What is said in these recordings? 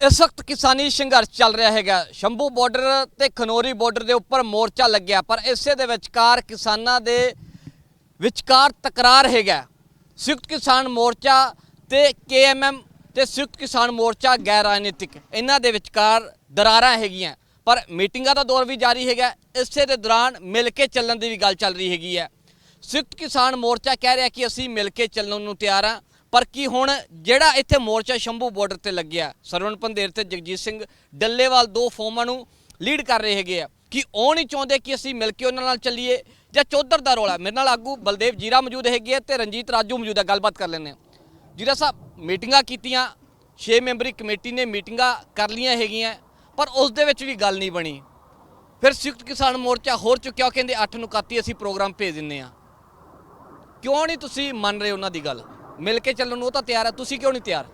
ਇਸ ਵਕਤ ਕਿਸਾਨੀ ਸੰਘਰਸ਼ ਚੱਲ ਰਿਹਾ ਹੈਗਾ। ਸ਼ੰਭੂ ਬਾਰਡਰ ਤੇ ਖਨੋਰੀ ਬਾਰਡਰ ਦੇ ਉੱਪਰ ਮੋਰਚਾ ਲੱਗਿਆ, ਪਰ ਇਸੇ ਦੇ ਵਿਚਕਾਰ ਕਿਸਾਨਾਂ ਦੇ ਵਿਚਕਾਰ ਤਕਰਾਰ ਹੈਗਾ। ਸੰਯੁਕਤ ਕਿਸਾਨ ਮੋਰਚਾ ਤੇ ਕੇਐਮਐਮ ਤੇ ਸੰਯੁਕਤ ਕਿਸਾਨ ਮੋਰਚਾ ਗੈਰ ਰਾਜਨੀਤਿਕ, ਇਹਨਾਂ ਦੇ ਵਿਚਕਾਰ ਦਰਾਰਾਂ ਹੈਗੀਆਂ। ਪਰ ਮੀਟਿੰਗਾਂ ਦਾ ਦੌਰ ਵੀ ਜਾਰੀ ਹੈਗਾ। ਇਸੇ ਦੇ ਦੌਰਾਨ ਮਿਲ ਕੇ ਚੱਲਣ ਦੀ ਵੀ ਗੱਲ ਚੱਲ ਰਹੀ ਹੈਗੀ ਹੈ। ਸੰਯੁਕਤ ਕਿਸਾਨ ਮੋਰਚਾ ਕਹਿ ਰਿਹਾ ਕਿ ਅਸੀਂ ਮਿਲ ਕੇ ਚੱਲਣ ਨੂੰ ਤਿਆਰ ਹਾਂ। ਪਰ ਕੀ ਹੁਣ ਜਿਹੜਾ ਇੱਥੇ ਮੋਰਚਾ ਸ਼ੰਭੂ ਬਾਰਡਰ ਤੇ ਲੱਗਿਆ, ਸਰਵਣ ਪੰਦੇਰ ਤੇ ਜਗਜੀਤ ਸਿੰਘ ਡੱਲੇਵਾਲ ਦੋ ਫੋਮਾਂ ਨੂੰ ਲੀਡ ਕਰ ਰਹੇ ਹੈਗੇ ਆ, ਕਿ ਉਹ ਨਹੀਂ ਚਾਹੁੰਦੇ ਕਿ ਅਸੀਂ ਮਿਲ ਕੇ ਉਹਨਾਂ ਨਾਲ ਚੱਲੀਏ ਜਾਂ ਚੌਧਰ ਦਾ ਰੋਲਾ? ਮੇਰੇ ਨਾਲ ਆਗੂ ਬਲਦੇਵ ਜੀਰਾ ਮੌਜੂਦ ਹੈਗੇ ਆ ਤੇ ਰਣਜੀਤ ਰਾਜੂ ਮੌਜੂਦ ਹੈ ਗੱਲਬਾਤ ਕਰ ਲੈਂਦੇ ਹਾਂ। ਜੀਰਾ ਸਾਹਿਬ, ਮੀਟਿੰਗਾਂ ਕੀਤੀਆਂ 6 ਮੈਂਬਰੀ ਕਮੇਟੀ ਨੇ ਮੀਟਿੰਗਾਂ ਕਰ ਲੀਆਂ ਹੈਗੀਆਂ, ਪਰ ਉਸ ਦੇ ਵਿੱਚ ਵੀ ਗੱਲ ਨਹੀਂ ਬਣੀ। ਫਿਰ ਸੰਯੁਕਤ ਕਿਸਾਨ ਮੋਰਚਾ ਹੋਰ ਚੁੱਕਿਆ, ਉਹ ਕਹਿੰਦੇ 8 ਨੂੰ ਕਾਤੀ ਅਸੀਂ ਪ੍ਰੋਗਰਾਮ ਭੇਜ ਦਿੰਨੇ ਆ ਕਿਉਂ ਨਹੀਂ ਤੁਸੀਂ ਮੰਨ ਰਹੇ ਉਹਨਾਂ ਦੀ ਗੱਲ? ਮਿਲ ਕੇ ਚੱਲਣ ਨੂੰ ਉਹ ਤਾਂ ਤਿਆਰ ਹੈ ਤੁਸੀਂ ਕਿਉਂ ਨਹੀਂ ਤਿਆਰ?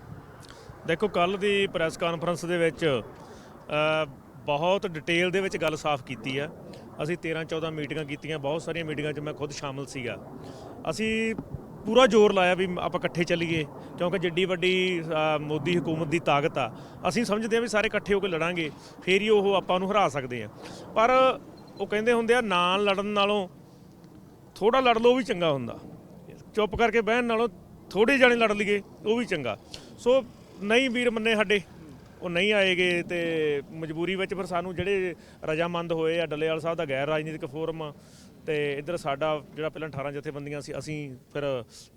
ਦੇਖੋ ਕੱਲ ਦੀ ਪ੍ਰੈਸ ਕਾਨਫਰੰਸ ਦੇ ਵਿੱਚ ਅ, ਬਹੁਤ ਡਿਟੇਲ ਦੇ ਵਿੱਚ ਗੱਲ ਸਾਫ਼ ਕੀਤੀ ਆ। ਅਸੀਂ 13 14 ਮੀਟਿੰਗਾਂ ਕੀਤੀਆਂ ਬਹੁਤ ਸਾਰੀਆਂ ਮੀਟਿੰਗਾਂ 'ਚ ਮੈਂ ਖੁਦ ਸ਼ਾਮਲ ਸੀਗਾ। ਅਸੀਂ ਪੂਰਾ ਜ਼ੋਰ ਲਾਇਆ ਵੀ ਆਪਾਂ ਇਕੱਠੇ ਚੱਲੀਏ ਕਿਉਂਕਿ ਜਿੱਡੀ ਵੱਡੀ ਅ, ਮੋਦੀ ਹਕੂਮਤ ਦੀ ਤਾਕਤ ਆ। ਅਸੀਂ ਸਮਝਦੇ ਆ ਵੀ ਸਾਰੇ ਇਕੱਠੇ ਹੋ ਕੇ ਲੜਾਂਗੇ ਫੇਰ ਹੀ ਉਹ ਆਪਾਂ ਨੂੰ ਹਰਾ ਸਕਦੇ ਆ। ਪਰ ਉਹ ਕਹਿੰਦੇ ਹੁੰਦੇ ਆ ਨਾਲ ਲੜਨ ਨਾਲੋਂ ਥੋੜਾ ਲੜ ਲਓ ਵੀ ਚੰਗਾ ਹੁੰਦਾ। ਚੁੱਪ ਕਰਕੇ ਬਹਿਣ ਨਾਲੋਂ ਥੋੜੇ ਜਾਣੇ ਲੜ ਲਈਏ, ਉਹ ਵੀ ਚੰਗਾ। ਸੋ ਨਹੀਂ ਵੀਰ ਮੰਨੇ ਸਾਡੇ, ਉਹ ਨਹੀਂ ਆਏਗੇ ਤੇ ਮਜਬੂਰੀ ਵਿੱਚ ਫਿਰ ਸਾਨੂੰ ਜਿਹੜੇ ਰਜਾਮੰਦ ਹੋਏ ਆ, ਡੱਲੇਵਾਲ ਸਾਹਿਬ ਦਾ ਗੈਰ ਰਾਜਨੀਤਿਕ ਫੋਰਮ ਤੇ ਇੱਧਰ ਸਾਡਾ ਜਿਹੜਾ ਪਹਿਲਾਂ 18 ਜਥੇਬੰਦੀਆਂ ਸੀ, ਅਸੀਂ ਫਿਰ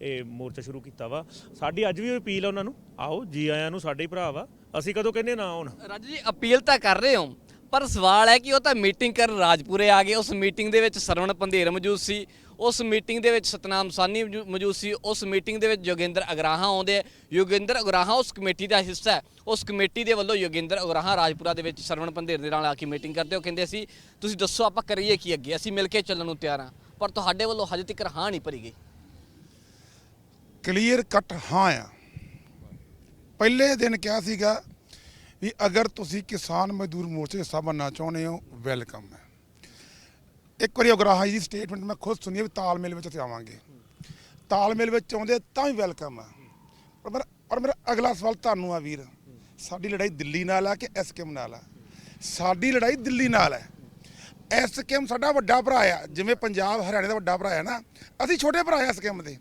ਇਹ ਮੋਰਚਾ ਸ਼ੁਰੂ ਕੀਤਾ ਵਾ। ਸਾਡੀ ਅੱਜ ਵੀ ਅਪੀਲ ਆ ਉਹਨਾਂ ਨੂੰ, ਆਓ ਜੀ ਆਇਆਂ ਨੂੰ, ਸਾਡੇ ਹੀ ਭਰਾ ਵਾ। ਅਸੀਂ ਕਦੋਂ ਕਹਿੰਦੇ ਨਾ ਆਉਣ? ਰਾਜੂ ਜੀ, ਅਪੀਲ ਤਾਂ ਕਰ ਰਹੇ ਹੋ, ਪਰ ਸਵਾਲ ਹੈ ਕਿ ਉਹ ਤਾਂ ਮੀਟਿੰਗ ਕਰ ਰਾਜਪੁਰੇ ਆ ਗਏ। ਉਸ ਮੀਟਿੰਗ ਦੇ ਵਿੱਚ ਸਰਵਣ ਪੰਧੇਰ ਮੌਜੂਦ ਸੀ ਉਸ ਮੀਟਿੰਗ ਦੇ ਵਿੱਚ ਸਤਨਾਮ ਸਾਨੀ ਮੌਜੂਦ ਸੀ, ਉਸ ਮੀਟਿੰਗ ਦੇ ਵਿੱਚ ਯੋਗਿੰਦਰ ਅਗਰਾਹਾਂ ਆਉਂਦੇ ਆ। ਯੋਗਿੰਦਰ ਅਗਰਾਹਾਂ ਉਸ ਕਮੇਟੀ ਦਾ ਹਿੱਸਾ ਹੈ। ਉਸ ਕਮੇਟੀ ਦੇ ਵੱਲੋਂ ਯੋਗਿੰਦਰ ਅਗਰਾਹਾਂ ਰਾਜਪੁਰਾ ਦੇ ਵਿੱਚ ਸਰਵਣ ਪੰਧੇਰ ਦੇ ਨਾਲ ਆ ਕੇ ਮੀਟਿੰਗ ਕਰਦੇ ਹੋ ਕਹਿੰਦੇ ਸੀ ਤੁਸੀਂ ਦੱਸੋ ਆਪਾਂ ਕਰੀਏ ਕੀ ਅੱਗੇ? ਅਸੀਂ ਮਿਲ ਕੇ ਚੱਲਣ ਨੂੰ ਤਿਆਰ ਹਾਂ। ਪਰ ਤੁਹਾਡੇ ਵੱਲੋਂ ਹਜੇ ਤੱਕ ਹਾਂ ਨਹੀਂ ਭਰੀ ਗਈ। ਕਲੀਅਰ ਕੱਟ ਹਾਂ ਆ। ਪਹਿਲੇ ਦਿਨ ਕਿਹਾ ਸੀਗਾ ਵੀ ਅਗਰ ਤੁਸੀਂ ਕਿਸਾਨ ਮਜ਼ਦੂਰ ਮੋਰਚੇ 'ਚ ਹਿੱਸਾ ਬਣਨਾ ਚਾਹੁੰਦੇ ਹੋ ਵੈਲਕਮ ਹੈ। ਇੱਕ ਵਾਰੀ ਉਗਰਾਹਾ ਜੀ ਦੀ ਸਟੇਟਮੈਂਟ ਮੈਂ ਖੁਦ ਸੁਣੀ ਹੈ ਵੀ ਤਾਲਮੇਲ ਵਿੱਚ ਅਸੀਂ ਆਵਾਂਗੇ। ਤਾਲਮੇਲ ਵਿੱਚ ਆਉਂਦੇ ਤਾਂ ਵੀ ਵੈਲਕਮ ਆ। ਪਰ ਮੇਰਾ ਪਰ ਮੇਰਾ ਅਗਲਾ ਸਵਾਲ ਤੁਹਾਨੂੰ ਆ ਵੀਰ। ਸਾਡੀ ਲੜਾਈ ਦਿੱਲੀ ਨਾਲ ਆ ਕਿ ਐਸਕੇਐਮ ਨਾਲ ਆ? ਸਾਡੀ ਲੜਾਈ ਦਿੱਲੀ ਨਾਲ ਹੈ ਐਸਕੇਐਮ ਸਾਡਾ ਵੱਡਾ ਭਰਾ ਆ। ਜਿਵੇਂ ਪੰਜਾਬ ਹਰਿਆਣੇ ਦਾ ਵੱਡਾ ਭਰਾ ਆ ਨਾ, ਅਸੀਂ ਛੋਟੇ ਭਰਾ ਆ ਐਸਕੇਐਮ ਦੇ।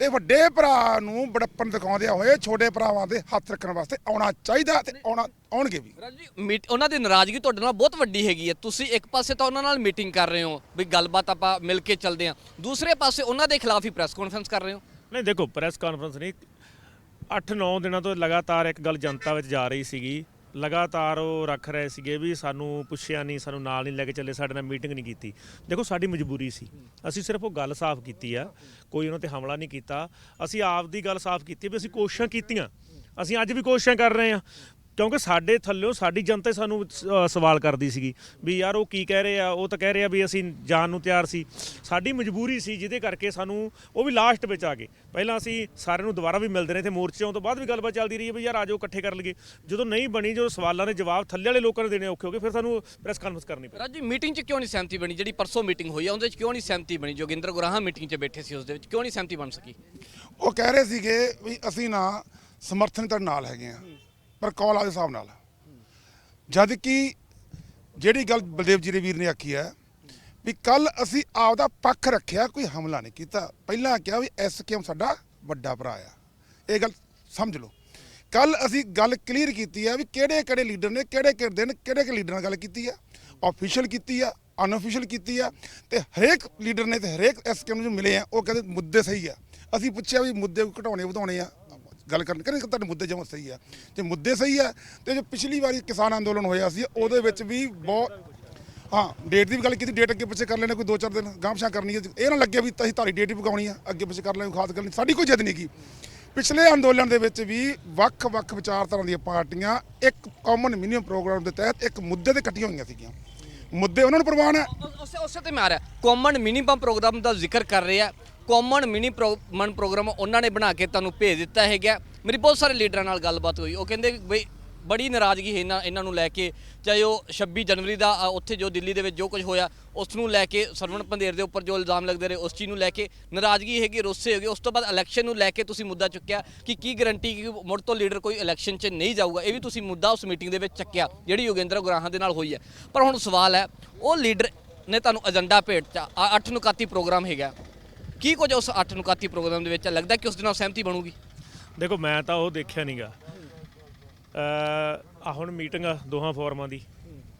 ਤੇ ਵੱਡੇ ਭਰਾ ਨੂੰ ਬੜੱਪਨ ਦਿਖਾਉਂਦੇ ਹੋਏ ਛੋਟੇ ਭਰਾਵਾਂ ਦੇ ਹੱਥ ਰੱਖਣ ਵਾਸਤੇ ਆਉਣਾ ਚਾਹੀਦਾ ਤੇ ਆਉਣਾ ਆਉਣਗੇ ਵੀ। ਰਾਜੂ ਮੀਟ ਉਹਨਾਂ ਦੀ ਨਾਰਾਜ਼ਗੀ ਤੁਹਾਡੇ ਨਾਲ ਬਹੁਤ ਵੱਡੀ ਹੈਗੀ ਹੈ। ਤੁਸੀਂ ਇੱਕ ਪਾਸੇ ਤਾਂ ਉਹਨਾਂ ਨਾਲ ਮੀਟਿੰਗ ਕਰ ਰਹੇ ਹੋ ਵੀ ਗੱਲਬਾਤ ਆਪਾਂ ਮਿਲ ਕੇ ਚੱਲਦੇ ਹਾਂ। ਦੂਸਰੇ ਪਾਸੇ ਉਹਨਾਂ ਦੇ ਖਿਲਾਫ ਹੀ ਪ੍ਰੈਸ ਕਾਨਫਰੰਸ ਕਰ ਰਹੇ ਹੋ। ਨਹੀਂ ਦੇਖੋ ਪ੍ਰੈਸ ਕਾਨਫਰੰਸ ਨਹੀਂ। 8-9 ਦਿਨਾਂ ਤੋਂ ਲਗਾਤਾਰ ਇੱਕ ਗੱਲ ਜਨਤਾ ਵਿੱਚ ਜਾ ਰਹੀ ਸੀਗੀ ਲਗਾਤਾਰ ਉਹ ਰੱਖ ਰਹੇ ਸੀਗੇ ਵੀ ਸਾਨੂੰ ਪੁੱਛਿਆ ਨਹੀਂ, ਸਾਨੂੰ ਨਾਲ ਨਹੀਂ ਲੈ ਕੇ ਚੱਲੇ, ਸਾਡੇ ਨਾਲ ਮੀਟਿੰਗ ਨਹੀਂ ਕੀਤੀ। ਦੇਖੋ, ਸਾਡੀ ਮਜਬੂਰੀ ਸੀ। ਅਸੀਂ ਸਿਰਫ ਉਹ ਗੱਲ ਸਾਫ਼ ਕੀਤੀ ਆ। ਕੋਈ ਉਹਨਾਂ ਤੇ ਹਮਲਾ ਨਹੀਂ ਕੀਤਾ। ਅਸੀਂ ਆਪ ਦੀ ਗੱਲ ਸਾਫ਼ ਕੀਤੀ ਵੀ ਅਸੀਂ ਕੋਸ਼ਿਸ਼ਾਂ ਕੀਤੀਆਂ। ਅਸੀਂ ਅੱਜ ਵੀ ਕੋਸ਼ਿਸ਼ਾਂ ਕਰ ਰਹੇ ਹਾਂ। ਕਿਉਂਕਿ ਸਾਡੇ ਥੱਲਿਓ ਸਾਡੀ ਜਨਤਾ ਹੀ ਸਾਨੂੰ ਸ- ਸਵਾਲ ਕਰਦੀ ਸੀਗੀ ਵੀ ਯਾਰ ਉਹ ਕੀ ਕਹਿ ਰਹੇ ਆ ਉਹ ਤਾਂ ਕਹਿ ਰਹੇ ਆ ਵੀ ਅਸੀਂ ਜਾਣ ਨੂੰ ਤਿਆਰ ਸੀ। ਸਾਡੀ ਮਜਬੂਰੀ ਸੀ ਜਿਹਦੇ ਕਰਕੇ ਸਾਨੂੰ ਉਹ ਵੀ ਲਾਸਟ ਵਿੱਚ ਆ ਗਏ। ਪਹਿਲਾਂ ਅਸੀਂ ਸਾਰਿਆਂ ਨੂੰ ਦੁਬਾਰਾ ਵੀ ਮਿਲਦੇ ਰਹੇ ਤੇ ਮੋਰਚਿਆਂ ਤੋਂ ਬਾਅਦ ਵੀ ਗੱਲਬਾਤ ਚੱਲਦੀ ਰਹੀ ਹੈ ਵੀ ਯਾਰ ਆਜੋ ਇਕੱਠੇ ਕਰ ਲਈਏ। ਜਦੋਂ ਨਹੀਂ ਬਣੀ ਜਦੋਂ ਸਵਾਲਾਂ ਦੇ ਜਵਾਬ ਥੱਲੇ ਵਾਲੇ ਲੋਕਾਂ ਨੇ ਦੇਣੇ ਔਖੇ ਹੋ ਗਏ ਫਿਰ ਸਾਨੂੰ ਪ੍ਰੈਸ ਕਾਨਫਰੰਸ ਕਰਨੀ ਪਈ। ਰਾਜੂ ਮੀਟਿੰਗ 'ਚ ਕਿਉਂ ਨਹੀਂ ਸਹਿਮਤੀ ਬਣੀ? ਜਿਹੜੀ ਪਰਸੋਂ ਮੀਟਿੰਗ ਹੋਈ ਆ ਉਹਦੇ 'ਚ ਕਿਉਂ ਨਹੀਂ ਸਹਿਮਤੀ ਬਣੀ? ਜੋਗਿੰਦਰ ਗੁਰਾਹਾਂ ਮੀਟਿੰਗ 'ਚ ਬੈਠੇ ਸੀ ਉਸ ਦੇ ਵਿੱਚ। ਕਿਉਂ ਨਹੀਂ ਸਹਿਮਤੀ ਬਣ ਸਕੀ? ਉਹ ਕਹਿ ਰਹੇ ਸੀਗੇ ਵੀ ਅਸੀਂ ਨਾ ਸਮਰਥਨ ਤੁਹਾਡੇ ਨਾਲ ਹੈਗੇ ਆ। ਪਰ ਕੌਲ ਦੇ ਹਿਸਾਬ ਨਾਲ। ਜਦ ਕਿ ਜਿਹੜੀ ਗੱਲ ਬਲਦੇਵ ਜੀ ਦੇ ਵੀਰ ਨੇ ਆਖੀ ਹੈ ਵੀ ਕੱਲ ਅਸੀਂ ਆਪਦਾ ਪੱਖ ਰੱਖਿਆ, ਕੋਈ ਹਮਲਾ ਨਹੀਂ ਕੀਤਾ। ਪਹਿਲਾਂ ਕਿਹਾ ਵੀ ਐਸਕੇਐਮ ਸਾਡਾ ਵੱਡਾ ਭਰਾ ਆ। ਇਹ ਗੱਲ ਸਮਝ ਲਓ। ਕੱਲ ਅਸੀਂ ਗੱਲ ਕਲੀਅਰ ਕੀਤੀ ਆ ਵੀ ਕਿਹੜੇ ਕਿਹੜੇ ਲੀਡਰ ਨੇ, ਕਿਹੜੇ ਕਿਹੜੇ ਦਿਨ ਕਿਹੜੇ ਕਿਹੜੇ ਲੀਡਰ ਨਾਲ ਗੱਲ ਕੀਤੀ ਆ। ਆਫੀਸ਼ੀਅਲ ਕੀਤੀ ਆ ਅਨਅਫੀਸ਼ੀਅਲ ਕੀਤੀ ਆ। ਤੇ ਹਰੇਕ ਲੀਡਰ ਨੇ ਤੇ ਹਰੇਕ ਐਸਕੇਐਮ ਨੂੰ ਮਿਲੇ ਆ, ਉਹ ਕਹਿੰਦੇ ਮੁੱਦੇ ਸਹੀ ਆ। ਅਸੀਂ ਪੁੱਛਿਆ ਵੀ ਮੁੱਦੇ ਘਟਾਉਣੇ, ਵਧਾਉਣੇ ਆ। ਗੱਲ ਕਰਨ, ਕਹਿੰਦੇ ਤੁਹਾਡੇ ਮੁੱਦੇ ਜਮਾ ਸਹੀ ਆ। ਜੇ ਮੁੱਦੇ ਸਹੀ ਆ, ਤੇ ਜੋ ਪਿਛਲੀ ਵਾਰੀ ਕਿਸਾਨ ਅੰਦੋਲਨ ਹੋਇਆ ਸੀ, ਉਹਦੇ ਵਿੱਚ ਵੀ ਬਹੁਤ ਹਾਂ ਡੇਟ ਦੀ ਵੀ ਗੱਲ ਕੀਤੀ ਡੇਟ ਅੱਗੇ ਪਿੱਛੇ ਕਰ ਲੈਣੇ ਕੋਈ 2-4 ਦਿਨ ਗਾਂਭਸ਼ਾ ਕਰਨੀ ਹੈ ਇਹ ਨਾ ਲੱਗੇ ਵੀ ਅਸੀਂ ਤੁਹਾਡੀ ਡੇਟ ਹੀ ਪਕਾਉਣੀ ਆ, ਅੱਗੇ ਪਿੱਛੇ ਕਰ ਲੈਣੀ ਖਾਸ ਗੱਲ ਨਹੀਂ। ਸਾਡੀ ਕੋਈ ਜਿੱਦ ਨਹੀਂ ਕੀ ਪਿਛਲੇ ਅੰਦੋਲਨ ਦੇ ਵਿੱਚ ਵੀ ਵੱਖ-ਵੱਖ ਵਿਚਾਰਧਾਰਾ ਦੀਆਂ ਪਾਰਟੀਆਂ ਇੱਕ ਕਾਮਨ ਮਿਨੀਮਮ ਪ੍ਰੋਗਰਾਮ ਦੇ ਤਹਿਤ ਇੱਕ ਮੁੱਦੇ ਤੇ ਇਕੱਠੀਆਂ ਹੋਈਆਂ ਸੀਗੀਆਂ। ਮੁੱਦੇ ਉਹਨਾਂ ਨੂੰ ਪ੍ਰਵਾਨ ਹੈ ਉਸੇ ਉਸੇ ਤੇ ਮੈਂ ਆ ਰਿਹਾ। ਕਾਮਨ ਮਿਨੀਮਮ ਪ੍ਰੋਗਰਾਮ ਦਾ ਜ਼ਿਕਰ ਕਰ ਰਿਹਾ ਕਾਮਨ ਮਿਨੀਮਮ ਪ੍ਰੋਗਰਾਮ ਉਹਨਾਂ ਨੇ ਬਣਾ ਕੇ ਤੁਹਾਨੂੰ ਭੇਜ ਦਿੱਤਾ ਹੈਗਾ। ਮੇਰੀ ਬਹੁਤ ਸਾਰੇ ਲੀਡਰਾਂ ਨਾਲ ਗੱਲਬਾਤ ਹੋਈ। ਉਹ ਕਹਿੰਦੇ ਬਈ ਬੜੀ ਨਾਰਾਜ਼ਗੀ ਹੈ ਇਹਨਾਂ ਇਹਨਾਂ ਨੂੰ ਲੈ ਕੇ। ਚਾਹੇ ਉਹ 26 ਜਨਵਰੀ ਦਾ ਉੱਥੇ ਜੋ ਦਿੱਲੀ ਦੇ ਵਿੱਚ ਜੋ ਕੁਝ ਹੋਇਆ, ਉਸ ਨੂੰ ਲੈ ਕੇ, ਸਰਵਣ ਪੰਦੇਰ ਦੇ ਉੱਪਰ ਜੋ ਇਲਜ਼ਾਮ ਲੱਗਦੇ ਰਹੇ, ਉਸ ਚੀਜ਼ ਨੂੰ ਲੈ ਕੇ ਨਾਰਾਜ਼ਗੀ ਹੈਗੀ, ਰੋਸੇ ਹੋਗੇ। ਉਸ ਤੋਂ ਬਾਅਦ ਇਲੈਕਸ਼ਨ ਨੂੰ ਲੈ ਕੇ ਤੁਸੀਂ ਮੁੱਦਾ ਚੁੱਕਿਆ ਕਿ ਕੀ ਗਰੰਟੀ ਕਿ ਮੁੜ ਤੋਂ ਲੀਡਰ ਕੋਈ ਇਲੈਕਸ਼ਨ 'ਚ ਨਹੀਂ ਜਾਊਗਾ। ਇਹ ਵੀ ਤੁਸੀਂ ਮੁੱਦਾ ਉਸ ਮੀਟਿੰਗ ਦੇ ਵਿੱਚ ਚੱਕਿਆ, ਜਿਹੜੀ ਯੋਗੇਂਦਰ ਗੁਰਾਹਾਂ ਦੇ ਨਾਲ ਹੋਈ ਹੈ। ਪਰ ਹੁਣ ਸਵਾਲ ਹੈ, ਉਹ ਲੀਡਰ ਨੇ ਤੁਹਾਨੂੰ ਏਜੰਡਾ ਭੇਟਤਾ 8 ਨੁਕਾਤੀ ਪ੍ਰੋਗਰਾਮ ਹੈਗਾ। ਕੀ ਕੁਝ ਉਸ 8 ਨੁਕਾਤੀ ਪ੍ਰੋਗਰਾਮ ਦੇ ਵਿੱਚ ਲੱਗਦਾ ਕਿ ਉਸ ਦੇ ਨਾਲ ਸਹਿਮਤੀ ਬਣੂਗੀ? ਦੇਖੋ, ਮੈਂ ਤਾਂ ਉਹ ਦੇਖਿਆ ਨਹੀਂਗਾ। ਆ ਹੁਣ ਮੀਟਿੰਗ ਆ ਦੋਹਾਂ ਫੋਰਮਾਂ ਦੀ।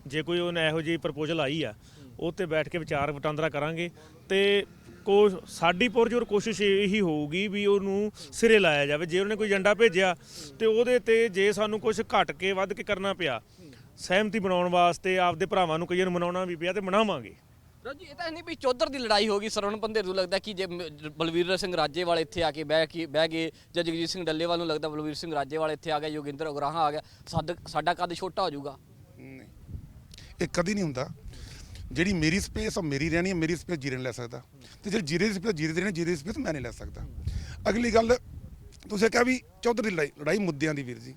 ਜੇ ਕੋਈ ਉਹਨੇ ਇਹੋ ਜਿਹੀ ਪ੍ਰਪੋਜ਼ਲ ਆਈ ਆ, ਉਹ ਤੇ ਬੈਠ ਕੇ ਵਿਚਾਰ ਵਟਾਂਦਰਾ ਕਰਾਂਗੇ। ਤੇ ਕੋ ਸਾਡੀ ਪੁਰਜੋਰ ਕੋਸ਼ਿਸ਼ ਇਹੀ ਹੋਊਗੀ ਵੀ ਉਹਨੂੰ ਸਿਰੇ ਲਾਇਆ ਜਾਵੇ। ਜੇ ਉਹਨੇ ਕੋਈ ਏਜੰਡਾ ਭੇਜਿਆ, ਤੇ ਉਹਦੇ ਤੇ ਜੇ ਸਾਨੂੰ ਕੁਝ ਘਟ ਕੇ ਵੱਧ ਕੇ ਕਰਨਾ ਪਿਆ, ਸਹਿਮਤੀ ਬਣਾਉਣ ਵਾਸਤੇ ਆਪਦੇ ਭਰਾਵਾਂ ਨੂੰ ਕਈਆਂ ਨੂੰ ਮਨਾਉਣਾ ਵੀ ਪਿਆ ਤੇ ਮਨਾਵਾਂਗੇ। ਰਾਜੀ ਇਹ ਤਾਂ ਨਹੀਂ ਵੀ ਚੌਧਰ ਦੀ ਲੜਾਈ ਹੋ ਗਈ, ਸਰਵਣ ਪੰਦੇਰ ਨੂੰ ਲੱਗਦਾ ਕਿ ਜੇ ਮ- ਬਲਵੀਰ ਸਿੰਘ ਰਾਜੇਵਾਲ ਇੱਥੇ ਆ ਕੇ ਬਹਿ ਕੇ, ਬਹਿ ਗਏ, ਜਾਂ ਜਗਜੀਤ ਸਿੰਘ ਡੱਲੇਵਾਲ ਨੂੰ ਲੱਗਦਾ ਬਲਵੀਰ ਸਿੰਘ ਰਾਜੇਵਾਲ ਇੱਥੇ ਆ ਗਿਆ, ਯੋਗਿੰਦਰ ਉਗਰਾਹਾਂ ਆ ਗਿਆ, ਸਾਡ- ਸਾਡਾ ਕੱਦ ਛੋਟਾ ਹੋ ਜਾਊਗਾ? ਨਹੀਂ, ਇਹ ਕਦੀ ਨਹੀਂ ਹੁੰਦਾ। ਜਿਹੜੀ ਮੇਰੀ ਸਪੇਸ ਉਹ ਮੇਰੀ ਰਹਿਣੀ ਹੈ ਮੇਰੀ ਸਪੇਸ ਜੀਰੇ ਨਹੀਂ ਲੈ ਸਕਦਾ। ਤੇ ਜੇ ਜੀਰੇ ਦੀ ਸਪੇਸ ਜੀਰੇ ਦੀ ਰਹਿਣੀ ਜੀਰੇ ਦੀ ਸਪੇਸ ਮੈਂ ਨਹੀਂ ਲੈ ਸਕਦਾ। ਅਗਲੀ ਗੱਲ, ਤੁਸੀਂ ਕਿਹਾ ਵੀ ਚੌਧਰੀ ਲੜਾਈ ਲੜਾਈ ਮੁੱਦਿਆਂ ਦੀ ਵੀਰ ਜੀ।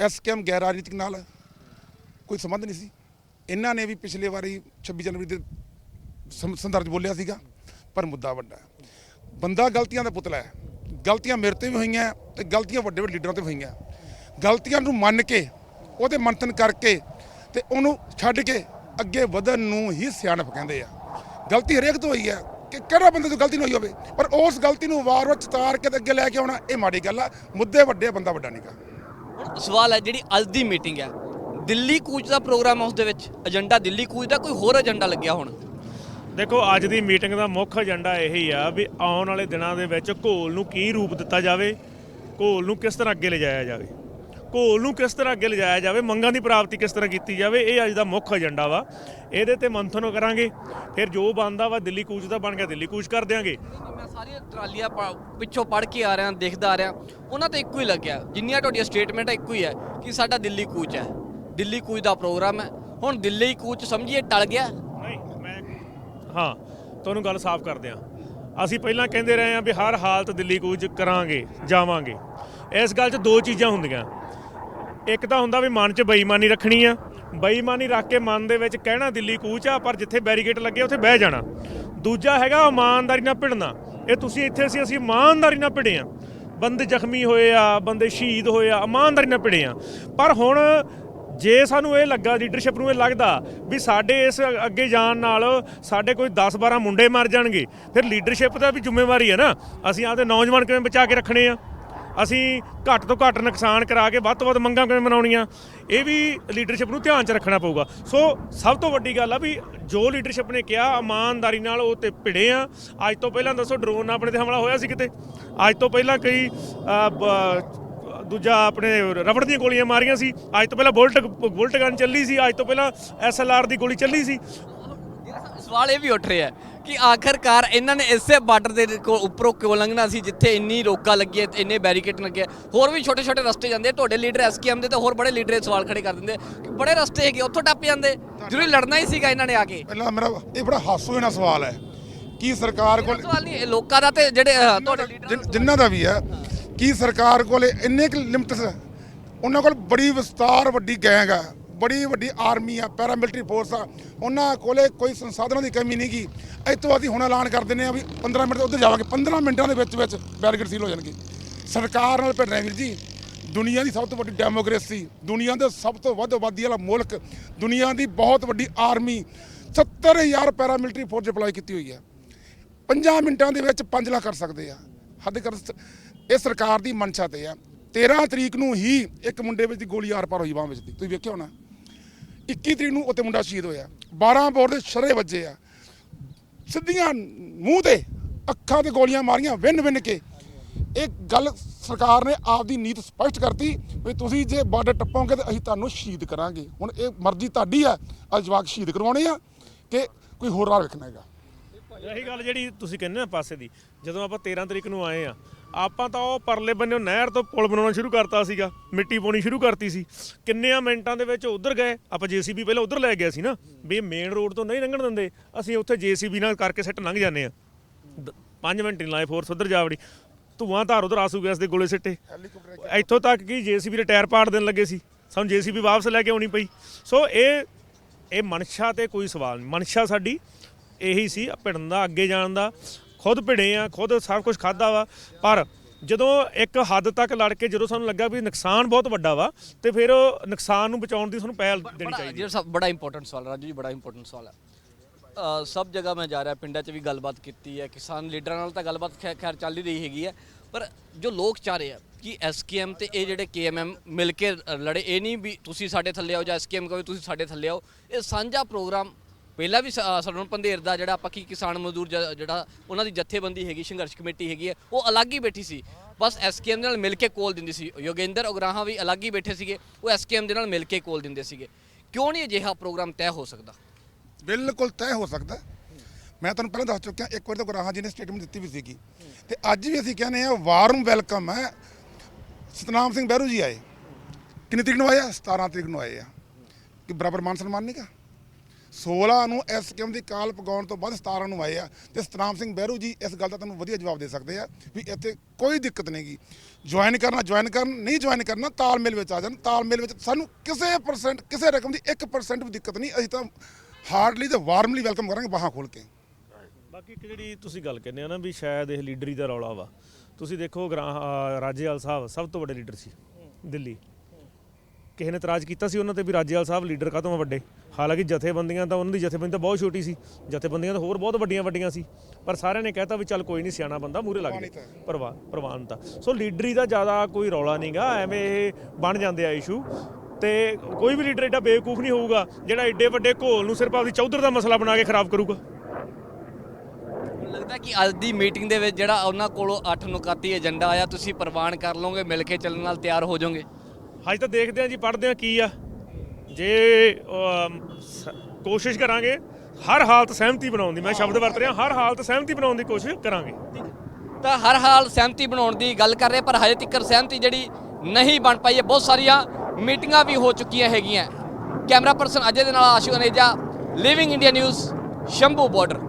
ਐਸਕੇਐਮ ਗੈਰ ਰਾਜਨੀਤਿਕ ਨਾਲ ਕੋਈ ਸੰਬੰਧ ਨਹੀਂ ਸੀ? ਇਹਨਾਂ ਨੇ ਵੀ ਪਿਛਲੇ ਵਾਰੀ 26 ਜਨਵਰੀ ਦੇ ਸੰ- ਸੰਦਰਭ ਬੋਲਿਆ ਸੀਗਾ ਪਰ ਮੁੱਦਾ ਵੱਡਾ ਹੈ। ਬੰਦਾ ਗਲਤੀਆਂ ਦਾ ਪੁਤਲਾ ਹੈ। ਗਲਤੀਆਂ ਮੇਰੇ ਤੇ ਵੀ ਹੋਈਆਂ ਤੇ ਗਲਤੀਆਂ ਵੱਡੇ ਵੱਡੇ ਲੀਡਰਾਂ ਤੇ ਹੋਈਆਂ। ਗਲਤੀਆਂ ਨੂੰ ਮੰਨ ਕੇ ਉਹਦੇ ਮੰਥਨ ਕਰਕੇ ਤੇ ਉਹਨੂੰ ਛੱਡ ਕੇ ਅੱਗੇ ਵਧਣ ਨੂੰ ਹੀ ਸਿਆਣਪ ਕਹਿੰਦੇ ਆ। ਗਲਤੀ ਹਰੇਕ ਤੋਂ ਹੋਈ ਹੈ ਕਿ ਕਿਹੜਾ ਬੰਦੇ ਤੋਂ ਗਲਤੀ ਨਹੀਂ ਹੋਈ ਹੋਵੇ ਪਰ ਉਸ ਗਲਤੀ ਨੂੰ ਵਾਰ-ਵਾਰ ਚਿਤਾਰ ਕੇ ਤੇ ਅੱਗੇ ਲੈ ਕੇ ਆਉਣਾ ਇਹ ਮਾੜੀ ਗੱਲ ਆ। ਮੁੱਦੇ ਵੱਡੇ ਆ, ਬੰਦਾ ਵੱਡਾ ਨਹੀਂਗਾ ਹੁਣ ਸਵਾਲ ਹੈ ਜਿਹੜੀ ਅੱਜ ਦੀ ਮੀਟਿੰਗ ਹੈ ਦਿੱਲੀ ਕੂਚ ਦਾ ਪ੍ਰੋਗਰਾਮ ਹੈ ਉਸ ਦੇ ਵਿੱਚ। ਏਜੰਡਾ ਦਿੱਲੀ ਕੂਚ ਦਾ ਕੋਈ ਹੋਰ ਏਜੰਡਾ ਲੱਗਿਆ ਹੁਣ? ਦੇਖੋ ਅੱਜ ਦੀ ਮੀਟਿੰਗ ਦਾ ਮੁੱਖ ਏਜੰਡਾ ਇਹੀ ਆ ਵੀ ਆਉਣ ਵਾਲੇ ਦਿਨਾਂ ਦੇ ਵਿੱਚ ਘੋਲ ਨੂੰ ਕੀ ਰੂਪ ਦਿੱਤਾ ਜਾਵੇ ਘੋਲ ਨੂੰ ਕਿਸ ਤਰ੍ਹਾਂ ਅੱਗੇ ਲਿਜਾਇਆ ਜਾਵੇ ਘੋਲ ਨੂੰ ਕਿਸ ਤਰ੍ਹਾਂ ਅੱਗੇ ਲਿਜਾਇਆ ਜਾਵੇ ਮੰਗਾਂ ਦੀ ਪ੍ਰਾਪਤੀ ਕਿਸ ਤਰ੍ਹਾਂ ਕੀਤੀ ਜਾਵੇ ਇਹ ਅੱਜ ਦਾ ਮੁੱਖ ਏਜੰਡਾ ਵਾ। ਇਹਦੇ ਤੇ ਮੰਥਨ ਕਰਾਂਗੇ ਫਿਰ ਜੋ ਬਣਦਾ ਵਾ ਦਿੱਲੀ ਕੂਚ ਦਾ ਬਣ ਗਿਆ ਦਿੱਲੀ ਕੂਚ ਕਰ ਦਿਆਂਗੇ। ਮੈਂ ਸਾਰੀਆਂ ਟਰਾਲੀਆਂ ਪ- ਪਿੱਛੋਂ ਪੜ ਕੇ ਆ ਰਿਹਾ ਦੇਖਦਾ ਆ ਰਿਹਾ। ਉਹਨਾਂ ਤੇ ਇੱਕੋ ਹੀ ਲੱਗਿਆ। ਜਿੰਨੀਆਂ ਤੁਹਾਡੀਆਂ ਸਟੇਟਮੈਂਟ ਇੱਕੋ ਹੀ ਹੈ ਕਿ ਸਾਡਾ ਦਿੱਲੀ ਕੂਚ ਹੈ। ਦਿੱਲੀ ਕੂਚ ਦਾ ਪ੍ਰੋਗਰਾਮ ਹੈ। ਹੁਣ ਦਿੱਲੀ ਕੂਚ ਸਮਝੀਏ, ਟਲ ਗਿਆ। ਨਹੀਂ, ਮੈਂ ਹਾਂ, ਤੁਹਾਨੂੰ ਗੱਲ ਸਾਫ਼ ਕਰਦੇ ਆ ਅਸੀਂ ਪਹਿਲਾਂ ਕਹਿੰਦੇ ਰਹੇ ਆ ਵੀ ਹਰ ਹਾਲਤ ਦਿੱਲੀ ਕੂਚ ਕਰਾਂਗੇ, ਜਾਵਾਂਗੇ। ਇਸ ਗੱਲ 'ਚ ਦੋ ਚੀਜ਼ਾਂ ਹੁੰਦੀਆਂ। ਇੱਕ ਤਾਂ ਹੁੰਦਾ ਵੀ ਮਨ 'ਚ ਬੇਈਮਾਨੀ ਰੱਖਣੀ ਆ। ਬੇਈਮਾਨੀ ਰੱਖ ਕੇ ਮਨ ਦੇ ਵਿੱਚ ਕਹਿਣਾ ਦਿੱਲੀ ਕੂਚ ਆ, ਪਰ ਜਿੱਥੇ ਬੈਰੀਕੇਡ ਲੱਗੇ ਉੱਥੇ ਬਹਿ ਜਾਣਾ। ਦੂਜਾ ਹੈਗਾ ਇਮਾਨਦਾਰੀ ਨਾਲ ਭਿੜਨਾ। ਇਹ ਤੁਸੀਂ ਇੱਥੇ ਸੀ ਅਸੀਂ ਇਮਾਨਦਾਰੀ ਨਾਲ ਭਿੜੇ ਆ ਬੰਦੇ ਜ਼ਖਮੀ ਹੋਏ ਆ, ਬੰਦੇ ਸ਼ਹੀਦ ਹੋਏ ਆ, ਇਮਾਨਦਾਰੀ ਨਾਲ ਭਿੜੇ ਆ ਪਰ ਹੁਣ ਜੇ ਸਾਨੂੰ ਇਹ ਲੱਗਾ ਲੀਡਰਸ਼ਿਪ ਨੂੰ ਇਹ ਲੱਗਦਾ ਵੀ ਸਾਡੇ ਇਸ ਅੱਗੇ ਜਾਣ ਨਾਲ ਸਾਡੇ ਕੋਈ 10-12 ਮੁੰਡੇ ਮਰ ਜਾਣਗੇ, ਫਿਰ ਲੀਡਰਸ਼ਿਪ ਦਾ ਵੀ ਜ਼ਿੰਮੇਵਾਰੀ ਹੈ ਨਾ। ਅਸੀਂ ਆਪਦੇ ਨੌਜਵਾਨ ਕਿਵੇਂ ਬਚਾ ਕੇ ਰੱਖਣੇ ਆ? ਅਸੀਂ ਘੱਟ ਤੋਂ ਘੱਟ ਨੁਕਸਾਨ ਕਰਾ ਕੇ ਵੱਧ ਤੋਂ ਵੱਧ ਮੰਗਾਂ ਕਿਵੇਂ ਮਨਾਉਣੀਆਂ? ਇਹ ਵੀ ਲੀਡਰਸ਼ਿਪ ਨੂੰ ਧਿਆਨ 'ਚ ਰੱਖਣਾ ਪਊਗਾ। ਸੋ ਸਭ ਤੋਂ ਵੱਡੀ ਗੱਲ ਆ ਵੀ ਜੋ ਲੀਡਰਸ਼ਿਪ ਨੇ ਕਿਹਾ, ਇਮਾਨਦਾਰੀ ਨਾਲ ਉਹ ਤੇ ਭਿੜੇ ਆ। ਅੱਜ ਤੋਂ ਪਹਿਲਾਂ ਦੱਸੋ ਡਰੋਨ ਆਪਣੇ ਤੇ ਹਮਲਾ ਹੋਇਆ ਸੀ ਕਿਤੇ? ਅੱਜ ਤੋਂ ਪਹਿਲਾਂ ਕਈ ਦੂਜਾ ਆਪਣੇ ਰਬੜ ਦੀਆਂ ਗੋਲੀਆਂ ਮਾਰੀਆਂ ਸੀ। ਅੱਜ ਤੋਂ ਪਹਿਲਾਂ ਬੁਲਟ ਬੁਲਟ ਗਨ ਚੱਲੀ ਸੀ। ਅੱਜ ਤੋਂ ਪਹਿਲਾਂ ਐਸਐਲਆਰ ਦੀ ਗੋਲੀ ਚੱਲੀ ਸੀ। ਸਵਾਲ ਇਹ ਵੀ ਉੱਠ ਰਿਹਾ ਕਿ ਆਖਰਕਾਰ ਇਹਨਾਂ ਨੇ ਇਸੇ ਬਾਰਡਰ ਦੇ ਕੋਲ ਉੱਪਰੋਂ ਕਿਉਂ ਲੰਘਣਾ ਸੀ ਜਿੱਥੇ ਇੰਨੀ ਰੋਕਾਂ ਲੱਗੀਆਂ ਤੇ ਇੰਨੇ ਬੈਰੀਕੇਡ ਲੱਗੇ ਹੋਰ ਵੀ ਛੋਟੇ ਛੋਟੇ ਰਸਤੇ ਜਾਂਦੇ। ਤੁਹਾਡੇ ਲੀਡਰ ਐਸਕੇਐਮ ਦੇ ਤਾਂ ਹੋਰ ਬੜੇ ਲੀਡਰ ਇਹ ਸਵਾਲ ਖੜੇ ਕਰ ਦਿੰਦੇ ਕਿ ਬੜੇ ਰਸਤੇ ਹੈਗੇ ਉੱਥੋਂ ਟੱਪ ਜਾਂਦੇ। ਜ਼ਰੂਰੀ ਲੜਨਾ ਹੀ ਸੀਗਾ ਇਹਨਾਂ ਨੇ ਆ ਕੇ। ਪਹਿਲਾਂ ਮੇਰਾ ਇਹ ਬੜਾ ਹਾਸੋ ਇਹਨਾਂ ਸਵਾਲ ਹੈ ਕੀ ਸਰਕਾਰ ਕੋਲ ਸਵਾਲ ਨਹੀਂ ਇਹ ਲੋਕਾਂ ਦਾ ਤੇ ਜਿਹੜੇ ਤੁਹਾਡੇ ਲੀਡਰ ਜਿਨ੍ਹਾਂ ਦਾ ਵੀ ਹੈ। ਕੀ ਸਰਕਾਰ ਕੋਲ ਇੰਨੇ ਕੁ ਲਿਮਟਸ ਉਹਨਾਂ ਕੋਲ ਬੜੀ ਵਿਸਤਾਰ, ਵੱਡੀ ਗੈਂਗ ਆ, ਬੜੀ ਵੱਡੀ ਆਰਮੀ ਆ, ਪੈਰਾਮਿਲਟਰੀ ਫੋਰਸ ਆ, ਉਹਨਾਂ ਕੋਲੇ ਕੋਈ ਸੰਸਾਧਨਾਂ ਦੀ ਕਮੀ ਨਹੀਂ ਗੀ। ਇੱਥੋਂ ਅਸੀਂ ਹੁਣ ਐਲਾਨ ਕਰ ਦਿੰਦੇ ਆ ਵੀ 15 ਮਿੰਟ ਉੱਧਰ ਜਾਵਾਂਗੇ 15 ਮਿੰਟਾਂ ਦੇ ਵਿੱਚ ਵਿੱਚ ਬੈਰੀਕੇਡ ਸੀਲ ਹੋ ਜਾਣਗੇ। ਸਰਕਾਰ ਨਾਲ ਭਿੜਨਾ ਵੀਰ ਜੀ, ਦੁਨੀਆ ਦੀ ਸਭ ਤੋਂ ਵੱਡੀ ਡੈਮੋਕ੍ਰੇਸੀ, ਦੁਨੀਆ ਦੇ ਸਭ ਤੋਂ ਵੱਧ ਆਬਾਦੀ ਵਾਲਾ ਮੁਲਕ, ਦੁਨੀਆ ਦੀ ਬਹੁਤ ਵੱਡੀ ਆਰਮੀ 70000 ਪੈਰਾਮਿਲਟਰੀ ਫੋਰਸ ਅਪਲਾਈ ਕੀਤੀ ਹੋਈ ਹੈ। 5 ਮਿੰਟਾਂ ਦੇ ਵਿੱਚ 5 ਲੱਖ ਕਰ ਸਕਦੇ ਆ। ਹੱਦ ਕਰ ਇਹ ਸਰਕਾਰ ਦੀ ਮਨਸ਼ਾ ਤੇ ਆ। 13 ਤਰੀਕ ਨੂੰ ਹੀ ਇੱਕ ਮੁੰਡੇ ਵਿੱਚ ਦੀ ਗੋਲੀ ਆਰ ਪਾਰ ਹੋਈ ਬਾਹ ਵਿੱਚ ਦੀ। ਤੁਸੀਂ ਵੇਖਿਆ ਹੋਣਾ? 21 ਤਰੀਕ ਨੂੰ ਉੱਤੇ ਮੁੰਡਾ ਸ਼ਹੀਦ ਹੋਇਆ। 12 ਬੋਰ ਦੇ ਸ਼ਰੇ ਵੱਜੇ ਆ। ਸਿੱਧੀਆਂ ਮੂੰਹ ਤੇ ਅੱਖਾਂ ਤੇ ਗੋਲੀਆਂ ਮਾਰੀਆਂ, ਵਿੰਨ ਵਿੰਨ ਕੇ। ਇਹ ਗੱਲ ਸਰਕਾਰ ਨੇ ਆਪਦੀ ਨੀਤ ਸਪਸ਼ਟ ਕਰਤੀ ਵੀ ਤੁਸੀਂ ਜੇ ਬਾਰਡਰ ਟੱਪੋਗੇ ਤਾਂ ਅਸੀਂ ਤੁਹਾਨੂੰ ਸ਼ਹੀਦ ਕਰਾਂਗੇ। ਹੁਣ ਇਹ ਮਰਜ਼ੀ ਤੁਹਾਡੀ ਆ, ਅੱਜ ਜਵਾਕ ਸ਼ਹੀਦ ਕਰਵਾਉਣੇ ਆ ਕਿ ਕੋਈ ਹੋਰ ਰਾਹ ਵੇਖਣਾ ਹੈਗਾ। ਇਹੀ ਗੱਲ ਜਿਹੜੀ ਤੁਸੀਂ ਕਹਿੰਦੇ ਨਾ ਪਾਸੇ ਦੀ, ਜਦੋਂ ਆਪਾਂ 13 ਤਰੀਕ ਨੂੰ ਆਏ ਆ ਆਪਾਂ ਤਾਂ ਉਹ ਪਰਲੇ ਬੰਨਿਓ ਨਹਿਰ ਤੋਂ ਪੁਲ ਬਣਾਉਣਾ ਸ਼ੁਰੂ ਕਰਤਾ ਸੀਗਾ, ਮਿੱਟੀ ਪਾਉਣੀ ਸ਼ੁਰੂ ਕਰਤੀ ਸੀ। ਕਿੰਨਿਆਂ ਮਿੰਟਾਂ ਦੇ ਵਿੱਚ ਉਧਰ ਗਏ, ਆਪਾਂ ਜੀਸੀਬੀ ਪਹਿਲਾਂ ਉਧਰ ਲੈ ਗਏ ਸੀ ਨਾ, ਵੀ ਮੇਨ ਰੋਡ ਤੋਂ ਨਹੀਂ ਲੰਘਣ ਦਿੰਦੇ, ਅਸੀਂ ਉੱਥੇ ਜੀਸੀਬੀ ਨਾਲ ਕਰਕੇ ਸਿੱਟ ਲੰਘ ਜਾਂਦੇ ਆ 5 ਮਿੰਟ ਨਹੀਂ ਲਾਏ ਫੋਰਸ ਉਧਰ ਜਾ ਵੜੀ ਧੂਆਂ ਧਾਰ ਉਧਰ ਆਸੂ ਗੈਸ ਦੇ ਗੋਲੇ ਸਿੱਟੇ। ਇੱਥੋਂ ਤੱਕ ਕਿ ਜੀਸੀਬੀ ਦੇ ਟਾਇਰ ਪਾੜ ਦੇਣ ਲੱਗੇ ਸੀ, ਸਾਨੂੰ ਜੀਸੀਬੀ ਵਾਪਸ ਲੈ ਕੇ ਆਉਣੀ ਪਈ। ਸੋ ਇਹ ਇਹ ਮਨਸ਼ਾ ਤੇ ਕੋਈ ਸਵਾਲ ਨਹੀਂ, ਮਨਸ਼ਾ ਸਾਡੀ ਇਹੀ ਸੀ ਭਿੜਨ ਦਾ ਅੱਗੇ ਜਾਣ ਦਾ। ਖੁਦ ਭਿੜੇ ਆ ਖੁਦ ਸਭ ਕੁਝ ਖਾਦਾ ਵਾ। ਪਰ ਜਦੋਂ ਇੱਕ ਹੱਦ ਤੱਕ ਲੜ ਕੇ ਜਦੋਂ ਸਾਨੂੰ ਲੱਗਾ ਵੀ ਨੁਕਸਾਨ ਬਹੁਤ ਵੱਡਾ ਵਾ ਤੇ ਫਿਰ ਉਹ ਨੁਕਸਾਨ ਨੂੰ ਬਚਾਉਣ ਦੀ ਸਾਨੂੰ ਪਹਿਲ ਦੇਣੀ ਚਾਹੀਦੀ ਸਭ ਬੜਾ ਇੰਪੋਰਟੈਂਟ ਸਵਾਲ ਹੈ, ਰਾਜੂ ਜੀ ਬੜਾ ਇੰਪੋਰਟੈਂਟ ਸਵਾਲ ਹੈ। ਸਭ ਜਗ੍ਹਾ ਮੈਂ ਜਾ ਰਿਹਾ ਪਿੰਡਾਂ 'ਚ ਵੀ ਗੱਲਬਾਤ ਕੀਤੀ ਹੈ ਕਿਸਾਨ ਲੀਡਰਾਂ ਨਾਲ ਤਾਂ ਗੱਲਬਾਤ ਖੈਰ ਚੱਲ ਹੀ ਰਹੀ ਹੈਗੀ ਹੈ। ਪਰ ਜੋ ਲੋਕ ਚਾਹ ਰਹੇ ਆ ਕਿ ਐਸਕੇਐਮ ਤੇ ਇਹ ਜਿਹੜੇ ਕੇਐਮਐਮ ਮਿਲ ਕੇ ਲੜੇ ਇਹ ਨਹੀਂ ਵੀ ਤੁਸੀਂ ਸਾਡੇ ਥੱਲੇ ਆਓ ਜਾਂ ਐਸਕੇਐਮ ਕਹੇ ਤੁਸੀਂ ਸਾਡੇ ਥੱਲੇ ਆਓ ਇਹ ਸਾਂਝਾ ਪ੍ਰੋਗਰਾਮ ਪਹਿਲਾਂ ਵੀ ਸਰਵਣ ਪੰਧੇਰ ਦਾ ਜਿਹੜਾ ਪੱਕੀ ਕਿਸਾਨ ਮਜ਼ਦੂਰ ਜਿਹੜਾ ਉਹਨਾਂ ਦੀ ਜਥੇਬੰਦੀ ਹੈਗੀ, ਸੰਘਰਸ਼ ਕਮੇਟੀ ਹੈਗੀ ਹੈ, ਉਹ ਅਲੱਗ ਹੀ ਬੈਠੀ ਸੀ। ਬਸ ਐਸਕੇਐਮ ਦੇ ਨਾਲ ਮਿਲ ਕੇ ਕੋਲ ਦਿੰਦੀ ਸੀ। ਯੋਗੇਂਦਰ ਉਗਰਾਹਾਂ ਵੀ ਅਲੱਗ ਹੀ ਬੈਠੇ ਸੀਗੇ, ਉਹ ਐਸਕੇਐਮ ਦੇ ਨਾਲ ਮਿਲ ਕੇ ਕੋਲ ਦਿੰਦੇ ਸੀਗੇ। ਕਿਉਂ ਨਹੀਂ ਅਜਿਹਾ ਪ੍ਰੋਗਰਾਮ ਤੈਅ ਹੋ ਸਕਦਾ? ਬਿਲਕੁਲ ਤੈਅ ਹੋ ਸਕਦਾ। ਮੈਂ ਤੁਹਾਨੂੰ ਪਹਿਲਾਂ ਦੱਸ ਚੁੱਕਿਆ, ਇੱਕ ਵਾਰ ਤਾਂ ਗੁਰਾਹਾਂ ਜੀ ਨੇ ਸਟੇਟਮੈਂਟ ਦਿੱਤੀ ਵੀ ਸੀਗੀ। ਤੇ ਅੱਜ ਵੀ ਅਸੀਂ ਕਹਿੰਦੇ ਆ ਵਾਰਮ ਵੈਲਕਮ ਹੈ। ਸਤਨਾਮ ਸਿੰਘ ਬਹਿਰੂ ਜੀ ਆਏ। ਕਿੰਨੀ ਤਰੀਕ ਨੂੰ ਆਏ ਆ? 17 ਤਰੀਕ ਨੂੰ ਆਏ ਆ। ਕਿ ਬਰਾਬਰ ਮਾਨ ਸਨਮਾਨ ਨਹੀਂ ਕਾ 16 ਨੂੰ ਇਸ ਕਿਸਮ ਦੀ ਕਾਲ ਪਗਾਉਣ ਤੋਂ ਬਾਅਦ 17 ਨੂੰ ਆਏ ਆ। ਤੇ ਸਤਨਾਮ ਸਿੰਘ ਬਹਿਰੂ ਜੀ ਇਸ ਗੱਲ ਦਾ ਤੁਹਾਨੂੰ ਵਧੀਆ ਜਵਾਬ ਦੇ ਸਕਦੇ ਆ ਵੀ ਇੱਥੇ ਕੋਈ ਦਿੱਕਤ ਨਹੀਂਗੀ ਜੁਆਇਨ ਕਰਨਾ ਜੁਆਇਨ ਕਰਨ, ਨਹੀਂ ਜੁਆਇਨ ਕਰਨਾ, ਤਾਲਮੇਲ ਵਿੱਚ ਆ ਜਾਣ। ਤਾਲਮੇਲ ਵਿੱਚ ਸਾਨੂੰ ਕਿਸੇ ਪਰਸੈਂਟ ਕਿਸੇ ਰਕਮ ਦੀ 1% ਵੀ ਦਿੱਕਤ ਨਹੀਂ। ਅਸੀਂ ਤਾਂ ਹਾਰਡਲੀ ਤੇ ਵਾਰਮਲੀ ਵੈਲਕਮ ਕਰਾਂਗੇ ਬਾਹਾਂ ਖੋਲ ਕੇ। ਬਾਕੀ ਇੱਕ ਜਿਹੜੀ ਤੁਸੀਂ ਗੱਲ ਕਹਿੰਦੇ ਆ ਨਾ ਵੀ ਸ਼ਾਇਦ ਇਹ ਲੀਡਰੀ ਦਾ ਰੌਲਾ ਵਾ। ਤੁਸੀਂ ਦੇਖੋ ਗਰਾ- ਰਾਜੇਵਾਲ ਸਾਹਿਬ ਸਭ ਤੋਂ ਵੱਡੇ ਲੀਡਰ ਸੀ, ਦਿੱਲੀ। ਕਿਸੇ ਨੇ ਇਤਰਾਜ਼ ਕੀਤਾ ਸੀ ਉਹਨਾਂ ਤੇ ਵੀ ਰਾਜੇਵਾਲ ਸਾਹਿਬ ਲੀਡਰ ਕਾਹਤੋਂ ਵੱਡੇ? ਹਾਲਾਂਕਿ ਜਥੇਬੰਦੀਆਂ ਤਾਂ ਉਹਨਾਂ ਦੀ ਜਥੇਬੰਦੀ ਤਾਂ ਬਹੁਤ ਛੋਟੀ ਸੀ। ਜਥੇਬੰਦੀਆਂ ਤਾਂ ਹੋਰ ਬਹੁਤ ਵੱਡੀਆਂ ਵੱਡੀਆਂ ਸੀ। ਪਰ ਸਾਰਿਆਂ ਨੇ ਕਹਿਤਾ ਵੀ ਚੱਲ ਕੋਈ ਨਹੀਂ ਸਿਆਣਾ ਬੰਦਾ ਮੂਰੇ ਲੱਗ ਜਾ ਪ੍ਰਵਾਨ ਪ੍ਰਵਾਨਤਾ। ਸੋ ਲੀਡਰੀ ਦਾ ਜ਼ਿਆਦਾ ਕੋਈ ਰੌਲਾ ਨਹੀਂਗਾ ਐਵੇਂ ਇਹ ਬਣ ਜਾਂਦੇ ਆ ਇਸ਼ੂ ਤੇ ਕੋਈ ਵੀ ਲੀਡਰ ਏਡਾ ਬੇਵਕੂਫ ਨਹੀਂ ਹੋਊਗਾ ਜਿਹੜਾ ਏਡੇ ਵੱਡੇ ਘੋਲ ਨੂੰ ਸਿਰਫ ਆਪਦੀ ਚੌਧਰ ਦਾ ਮਸਲਾ ਬਣਾ ਕੇ ਖਰਾਬ ਕਰੂਗਾ। ਲੱਗਦਾ ਕਿ ਅੱਜ ਦੀ ਮੀਟਿੰਗ ਦੇ ਵਿੱਚ ਜਿਹੜਾ ਉਹਨਾਂ ਕੋਲੋਂ 8 ਨੁਕਾਤੀ ਏਜੰਡਾ ਆਇਆ ਤੁਸੀਂ ਪ੍ਰਵਾਨ ਕਰ ਲਓਗੇ ਮਿਲ ਕੇ ਚੱਲਣ ਨਾਲ ਤਿਆਰ ਹੋ ਜਾਓਗੇ? ਹਜੇ ਤਾਂ ਦੇਖਦੇ ਆ ਜੀ, ਪੜ੍ਹਦੇ ਆ ਕੀ ਆ। ਜੇ ਕੋਸ਼ਿਸ਼ ਕਰਾਂਗੇ, ਹਰ ਹਾਲਤ ਸਹਿਮਤੀ ਬਣਾਉਣ ਦੀ, ਮੈਂ ਸ਼ਬਦ ਵਰਤ ਰਿਹਾ, ਹਰ ਹਾਲਤ ਸਹਿਮਤੀ ਬਣਾਉਣ ਦੀ ਕੋਸ਼ਿਸ਼ ਕਰਾਂਗੇ। ਤਾਂ ਹਰ ਹਾਲ ਸਹਿਮਤੀ ਬਣਾਉਣ ਦੀ ਗੱਲ ਕਰ ਰਹੇ ਪਰ ਹਜੇ ਤੱਕ ਸਹਿਮਤੀ ਜਿਹੜੀ ਨਹੀਂ ਬਣ ਪਾਈ ਹੈ। ਬਹੁਤ ਸਾਰੀਆਂ ਮੀਟਿੰਗਾਂ ਵੀ ਹੋ ਚੁੱਕੀਆਂ ਹੈਗੀਆਂ। ਕੈਮਰਾ ਪਰਸਨ ਅਜੇ ਦੇ ਨਾਲ Ashu Aneja living India news Shambhu border